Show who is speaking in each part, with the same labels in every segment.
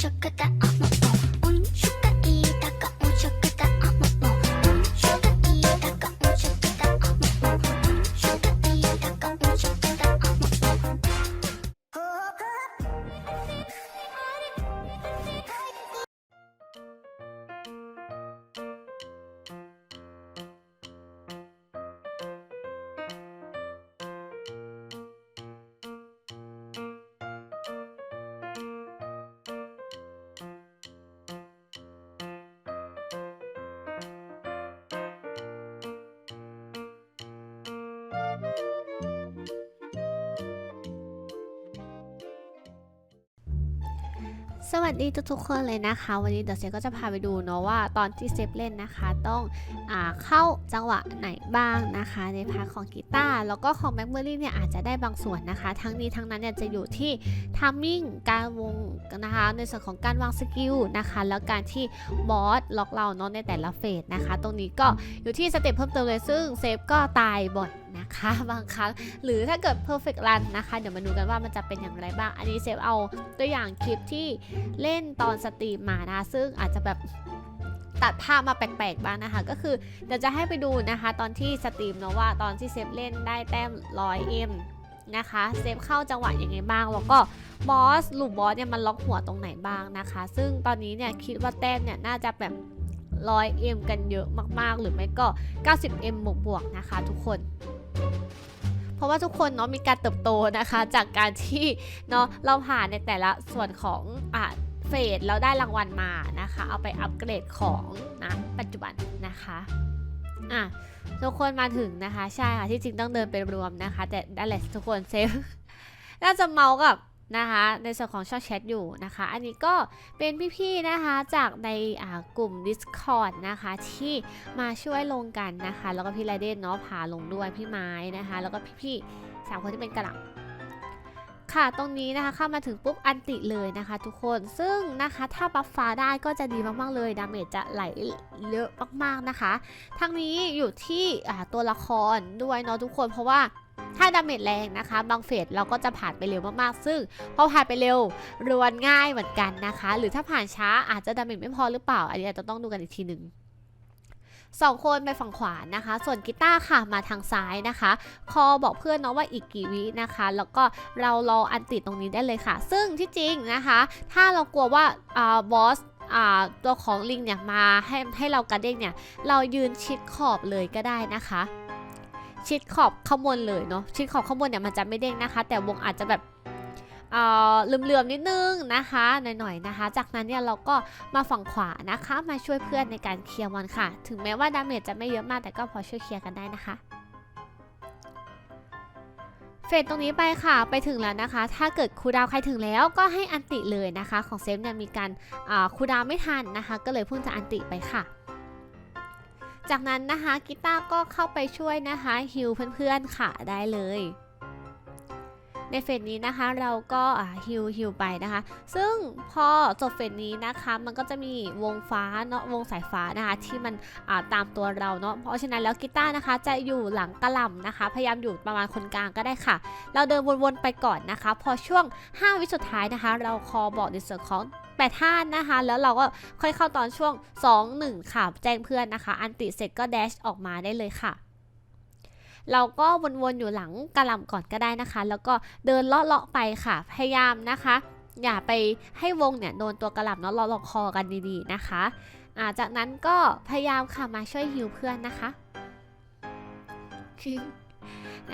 Speaker 1: చక్కత
Speaker 2: สวัสดีทุกๆคนเลยนะคะ วันนี้เดี๋ยวเซฟก็จะพาไปดูเนาะว่าตอนที่เซฟเล่นนะคะต้องอาเข้าจังหวะไหนบ้างนะคะ ในพาร์ทของกีตาร์แล้วก็ของแม็กเบอรี่เนี่ยอาจจะได้บางส่วนนะคะ ทั้งนี้ทั้งนั้นเนี่ยจะอยู่ที่ทัมมิ่งการวงนะคะในส่วนของการวางสกิลนะคะแล้วการที่บอสล็อกเราเนาะในแต่ละเฟสนะคะ ตรงนี้ก็อยู่ที่สเต็ปเพิ่มเติมเลยซึ่งเซฟก็ตายบ่อย นะคะ บางครั้ง หรือถ้าเกิด perfect run นะคะ เดี๋ยวมาดูกันว่ามันจะเป็นอย่างไรบ้าง อันนี้เซฟเอาตัวอย่างคลิปที่เล่นตอนสตรีมมานะซึ่งอาจจะแบบตัดภาพมาแปลกๆบ้างนะคะ ก็คือเดี๋ยวจะให้ไปดูนะคะ ตอนที่สตรีมเนาะว่าตอนที่เซฟเล่นได้แต้ม 100M นะคะเซฟเข้าจังหวะยังไงบ้าง แล้วก็บอสลูปบอสเนี่ยมันล็อกหัวตรงไหนบ้างนะคะ ซึ่งตอนนี้เนี่ยคิดว่าแต้มเนี่ยน่าจะแบบ 100M กันเยอะมากๆ หรือไม่ก็ 90M บวกๆนะคะทุกคน เพราะว่าทุกคนเนาะมีการเติบโตนะคะ จากการที่เนาะเราผ่านในแต่ละส่วนของอ่าเฟสแล้วได้รางวัลมานะคะ เอาไปอัปเกรดของนะปัจจุบันนะคะอะทุกคนมาถึงนะคะ ใช่ค่ะที่จริงต้องเดินไปรวมนะคะ แต่นั่นแหละทุกคนเซฟน่าจะเมากับ นะคะในส่วนของช่องแชทอยู่นะคะ อันนี้ก็เป็นพี่ๆนะคะจากในกลุ่ม Discord นะคะที่มาช่วยลงกันนะคะ แล้วก็พี่ไรเดนเนาะพาลงด้วยพี่ไม้นะคะ แล้วก็พี่ๆสามคนที่เป็นกระหล่ำค่ะตรงนี้นะคะเข้ามาถึงปุ๊บอันติเลยนะคะทุกคนซึ่งนะคะถ้าบัฟฟ้าได้ก็จะดีมากๆเลยดาเมจจะไหลเยอะมากๆนะคะทั้งนี้อยู่ที่ตัวละครด้วยเนาะทุกคนเพราะว่า ถ้าดาเมจแรงนะคะ บางเฟสเราก็จะผ่านไปเร็วมากๆ ซึ่งพอผ่านไปเร็วรวนง่ายเหมือนกันนะคะ หรือถ้าผ่านช้าอาจจะดาเมจไม่พอหรือเปล่า อันนี้อาจจะต้องดูกันอีกทีหนึ่งสองคนไปฝั่งขวานะคะ ส่วนกีตาร์ค่ะมาทางซ้ายนะคะ คอบอกเพื่อนเนาะว่าอีกกี่วินะคะ แล้วก็เรารออันติดตรงนี้ได้เลยค่ะ ซึ่งที่จริงนะคะ ถ้าเรากลัวว่าอ่าบอสตัวของลิงเนี่ยมาให้ให้เรากระเด้งเนี่ย เรายืนชิดขอบเลยก็ได้นะคะ ชิดขอบข้างบนเลยเนาะชิดขอบข้างบนเนี่ยมันจะไม่เด้งนะคะ แต่วงอาจจะแบบเออเหลื่อมๆนิดนึงนะคะหน่อยๆนะคะ จากนั้นเนี่ยเราก็มาฝั่งขวานะคะ มาช่วยเพื่อนในการเคลียร์มอนค่ะ ถึงแม้ว่าดาเมจจะไม่เยอะมากแต่ก็พอช่วยเคลียร์กันได้นะคะเฟสตรงนี้ไปค่ะไปถึงแล้วนะคะ ถ้าเกิดคูดาวใครถึงแล้วก็ให้อันติเลยนะคะ ของเซฟเนี่ยมีการอ่าคูดาวไม่ทันนะคะ ก็เลยเพิ่งจะอันติไปค่ะ จากนั้นนะคะกีตาร์ก็เข้าไปช่วยนะคะฮิวเพื่อนๆค่ะได้เลย ในเฟสนี้นะคะเราก็ฮิวฮิวไปนะคะ ซึ่งพอจบเฟสนี้นะคะมันก็จะมีวงฟ้าเนาะวงสายฟ้านะคะที่มันตามตัวเราเนาะเพราะฉะนั้นแล้วกีตาร์นะคะจะอยู่หลังกระลำนะคะ พยายามอยู่ประมาณคนกลางก็ได้ค่ะ เราเดินวนๆไปก่อนนะคะ พอช่วง 5 วิสุดท้ายนะคะ เราคอบอกในส่วนของ แปดท่านนะคะ แล้วเราก็ค่อยเข้าตอนช่วง 2 1 ค่ะ แจ้งเพื่อนนะคะ อันติเสร็จก็แดชออกมาได้เลยค่ะ เราก็วนๆอยู่หลังกระลำก่อนก็ได้นะคะ แล้วก็เดินเลาะๆไปค่ะ พยายามนะคะ อย่าไปให้วงเนี่ยโดนตัวกระลำเนาะเลาะๆคอกันดีๆนะคะอาจากนั้นก็พยายามค่ะมาช่วยฮิวเพื่อนนะคะ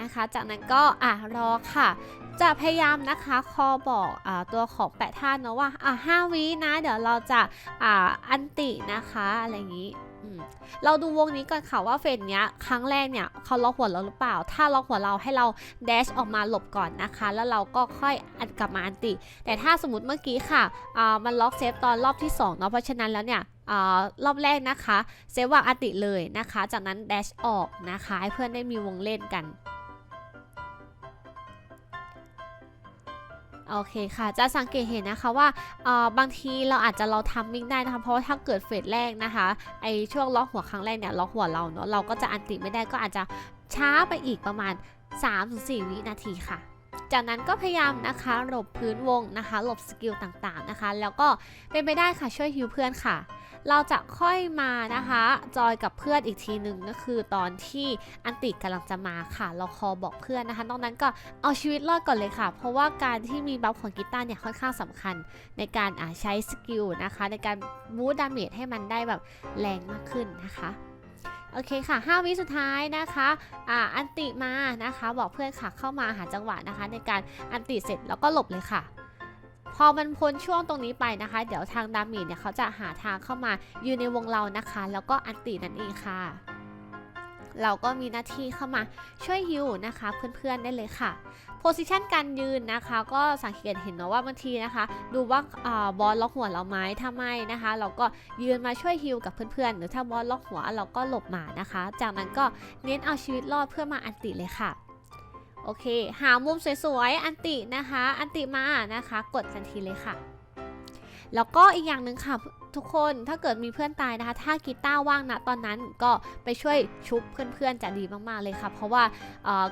Speaker 2: นะคะ จากนั้นก็อะรอค่ะ จะพยายามนะคะคอบอกอ่าตัวของแปะท่านเนาะว่าอะห้าวินะ เดี๋ยวเราจะอ่าอันตินะคะอะไรอย่างนี้ เราดูวงนี้ก่อนค่ะว่าเฟสเนี้ยครั้งแรกเนี่ยเขาล็อกหัวเราหรือเปล่า ถ้าล็อกหัวเราให้เราเดชออกมาหลบก่อนนะคะ แล้วเราก็ค่อยอัดกลับมาอันติ แต่ถ้าสมมติเมื่อกี้ค่ะอ่ามันล็อกเซฟตอนรอบที่2เนาะเพราะฉะนั้นแล้วเนี่ยอ่ารอบแรกนะคะ เซฟวางอันติเลยนะคะ จากนั้นเดชออกนะคะให้เพื่อนได้มีวงเล่นกัน โอเคค่ะ จะสังเกตเห็นนะคะว่าบางทีเราอาจจะเราทำมิ่งได้นะคะ เพราะว่าถ้าเกิดเฟสแรกนะคะไอช่วงล็อกหัวครั้งแรกเนี่ยล็อกหัวเราเนาะเราก็จะอันติไม่ได้ก็อาจจะช้าไปอีกประมาณ 3-4 วินาทีค่ะ จากนั้นก็พยายามนะคะหลบพื้นวงนะคะ หลบสกิลต่างๆนะคะ แล้วก็เป็นไปได้ค่ะช่วยฮิวเพื่อนค่ะ เราจะค่อยมานะคะ จอยกับเพื่อนอีกทีหนึ่งก็คือตอนที่อันติกำลังจะมาค่ะ เราคอบอกเพื่อนนะคะนอกนั้นก็เอาชีวิตรอดก่อนเลยค่ะ เพราะว่าการที่มีบัฟของกีตาร์เนี่ยค่อนข้างสำคัญในการใช้สกิลนะคะ ในการบูสต์ดาเมจให้มันได้แบบแรงมากขึ้นนะคะ โอเคค่ะ 5 วิสุดท้ายนะคะอ่าอันติมานะคะ บอกเพื่อนค่ะเข้ามาหาจังหวะนะคะ ในการอันติเสร็จแล้วก็หลบเลยค่ะ พอมันพ้นช่วงตรงนี้ไปนะคะ เดี๋ยวทางดามีเนี่ยเขาจะหาทางเข้ามาอยู่ในวงเรานะคะ แล้วก็อันตินั่นเองค่ะ เราก็มีหน้าที่เข้ามาช่วยฮิวนะคะเพื่อนๆได้เลยค่ะโพสิชันการยืนนะคะก็สังเกตเห็นเนาะว่าบางทีนะคะ ดูว่าอบอลล็อกหัวเราไหมถ้าไม่นะคะ เราก็ยืนมาช่วยฮิลกับเพื่อนๆ หรือถ้าบอลล็อกหัวเราก็หลบมานะคะ จากนั้นก็เน้นเอาชีวิตรอดเพื่อมาอันติเลยค่ะโอเค หามุมสวยๆ อันตินะคะ อันติมานะคะ กดทันทีเลยค่ะ แล้วก็อีกอย่างหนึ่งค่ะ ทุกคนถ้าเกิดมีเพื่อนตายนะคะ ถ้ากีตาร์ว่างนะตอนนั้นก็ไปช่วยชุบเพื่อนๆจะดีมากๆเลยค่ะ เพราะว่า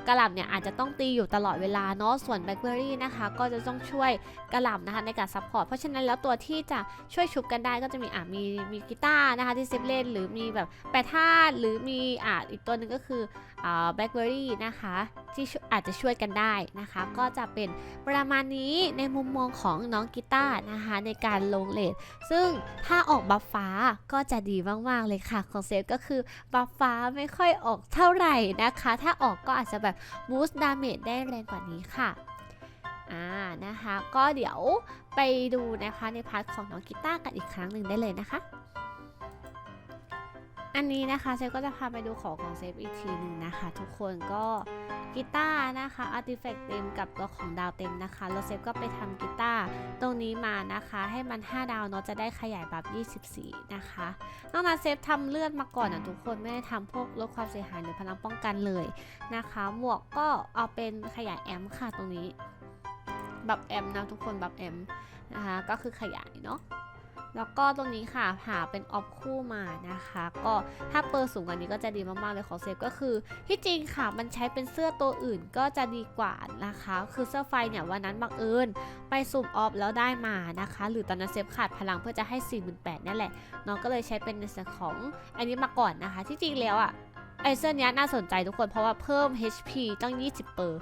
Speaker 2: กระหล่ำเนี่ยอาจจะต้องตีอยู่ตลอดเวลาเนาะส่วนแบล็คเบอรี่นะคะ ก็จะต้องช่วยกระหล่ำนะคะในการซัพพอร์ตเพราะฉะนั้นแล้วตัวที่จะช่วยชุบกันได้ก็จะมีอะมีมีกีตาร์นะคะที่เซฟเล่นหรือมีแบบแปดธาตุหรือมีอะอีกตัวหนึ่งก็คืออ่าแบล็คเบอรี่นะคะที่อาจจะช่วยกันได้นะคะ ก็จะเป็นประมาณนี้ในมุมมองของน้องกีตาร์นะคะในการลงเลทซึ่งถถ้าออกบัฟฟ้าก็จะดีมากๆเลยค่ะของเซฟก็คือบัฟฟ้าไม่ค่อยออกเท่าไหร่นะคะ ถ้าออกก็อาจจะแบบบูสต์ดาเมจได้แรงกว่านี้ค่ะอ่านะคะก็เดี๋ยวไปดูนะคะในพาร์ทของน้องกีตาร์กันอีกครั้งหนึ่งได้เลยนะคะ อันนี้นะคะเซฟก็จะพาไปดูของของเซฟอีกทีหนึ่งนะคะ ทุกคนก็ กีตาร์นะคะอาร์ติแฟกต์เต็มกับตัวของดาวเต็มนะคะแล้วเซฟก็ไปทำกีตาร์ตรงนี้มานะคะ ให้มัน 5 ดาวเนาะจะได้ขยายแบบ24 นะคะนอกนั้นเซฟทำเลือดมาก่อนนะทุกคนไม่ได้ทำพวกลดความเสียหายหรือพลังป้องกันเลยนะคะ หมวกก็เอาเป็นขยายแอมค่ะตรงนี้บับแอมนะทุกคนบับแอมนะคะก็คือขยายเนาะ แล้วก็ตรงนี้ค่ะหาเป็นออฟคู่มานะคะ ก็ถ้าเปอร์สูงกว่านี้ก็จะดีมากๆเลยของเซฟก็คือ ที่จริงค่ะมันใช้เป็นเสื้อตัวอื่นก็จะดีกว่านะคะ คือเสื้อไฟเนี่ยวันนั้นบังเอิญไปสุ่มออฟแล้วได้มานะคะ หรือตอนนั้นเซฟขาดพลังเพื่อจะให้ 48,000นั่นแหละน้องก็เลยใช้เป็นในส่วนของอันนี้มาก่อนนะคะ ที่จริงแล้วอะไอเสื้อนี้น่าสนใจทุกคนเพราะว่าเพิ่ม HP ตั้ง 20เปอร์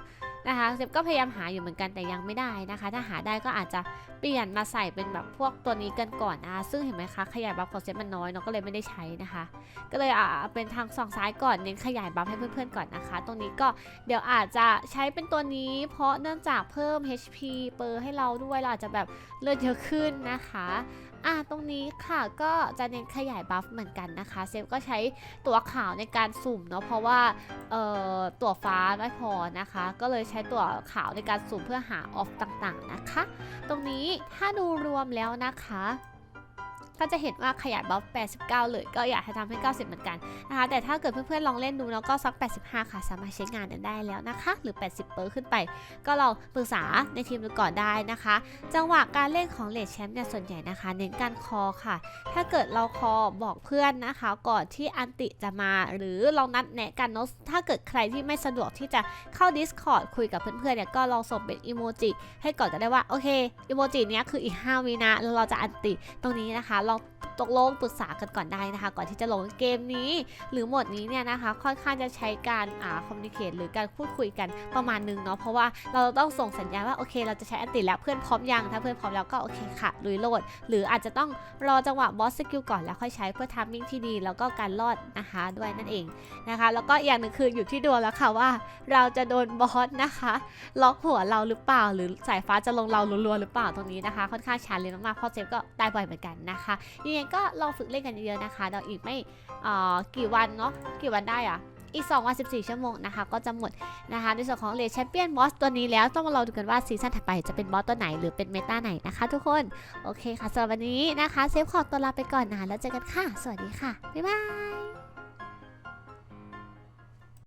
Speaker 2: นะคะเซฟก็พยายามหาอยู่เหมือนกันแต่ยังไม่ได้นะคะ ถ้าหาได้ก็อาจจะเปลี่ยนมาใส่เป็นแบบพวกตัวนี้กันก่อนนะคะซึ่งเห็นไหมคะขยายบัฟของเซฟมันน้อยเนาะก็เลยไม่ได้ใช้นะคะ ก็เลยอ่าเป็นทางสองซ้ายก่อนเน้นขยายบัฟให้เพื่อนๆก่อนนะคะ ตรงนี้ก็เดี๋ยวอาจจะใช้เป็นตัวนี้ เพราะเนื่องจากเพิ่ม HP เปอร์ให้เราด้วยเราอาจจะแบบเลือดเยอะขึ้นนะคะ อะตรงนี้ค่ะก็จะเน้นขยายบัฟเหมือนกันนะคะ เซฟก็ใช้ตัวขาวในการสุ่มเนาะเพราะว่าเอ่อตัวฟ้าไม่พอนะคะ ก็เลยใช้ตัวขาวในการสุ่มเพื่อหาออฟต่างๆนะคะ ตรงนี้ถ้าดูรวมแล้วนะคะ ก็จะเห็นว่าขยายบัฟ89 เลยก็อยากให้ทำให้ 90 เหมือนกันนะคะ แต่ถ้าเกิดเพื่อนๆลองเล่นดูแล้วก็สัก 85 ค่ะ สามารถใช้งานได้แล้วนะคะ หรือ 80 เปอร์ขึ้นไป ก็ลองปรึกษาในทีมดูก่อนได้นะคะ จังหวะการเล่นของเลดแชมป์เนี่ยส่วนใหญ่นะคะ เน้นการคอค่ะ ถ้าเกิดเราคอบอกเพื่อนนะคะ ก่อนที่อันติจะมา หรือลองนัดแนะกันเนาะถ้าเกิดใครที่ไม่สะดวกที่จะเข้า Discord คุยกับเพื่อนๆเนี่ยก็ลองส่งเป็นอีโมจิให้ก่อนก็ได้ว่าโอเคอีโมจิเนี้ยคืออีก 5 วินะแล้วเราจะอันติตรงนี้นะคะลองตกลงปรึกษากันก่อนได้นะคะ ก่อนที่จะลงเกมนี้ หรือหมดนี้เนี่ยนะคะ ค่อนข้างจะใช้การอ่าคอมมิวนิเคตหรือการพูดคุยกันประมาณนึงเนาะเพราะว่าเราต้องส่งสัญญาณว่าโอเค เราจะใช้อันติแล้วเพื่อนพร้อมยังถ้าเพื่อนพร้อมแล้วก็โอเคค่ะลุยโหลด หรืออาจจะต้องรอจังหวะบอสสกิลก่อนแล้วค่อยใช้เพื่อทามมิ่งที่ดี แล้วก็การรอดนะคะด้วยนั่นเองนะคะ แล้วก็อย่างหนึ่งคืออยู่ที่ดวงแล้วค่ะว่า เราจะโดนบอสนะคะ ล็อกหัวเราหรือเปล่า หรือสายฟ้าจะลงเรารัวๆหรือเปล่าตรงนี้นะคะ ค่อนข้างชาเลนจ์มากๆพราะเซฟก็ตายบ่อยเหมือนกันนะคะยังไงก็ลองฝึกเล่นกันเยอะๆนะคะเดี๋ยวอีกไม่กี่วันเนาะกี่วันได้อะอีก2วัน14 ชั่วโมงนะคะ ก็จะหมดนะคะในส่วนของเลดแชมเปี้ยนบอสตัวนี้แล้วต้องมารอดูกันว่าซีซั่นถัดไปจะเป็นบอสตัวไหนหรือเป็นเมตาไหนนะคะทุกคน โอเคค่ะสำหรับวันนี้นะคะ เซฟขอตัวลาไปก่อนนะแล้วเจอกันค่ะ สวัสดีค่ะ บ๊ายบาย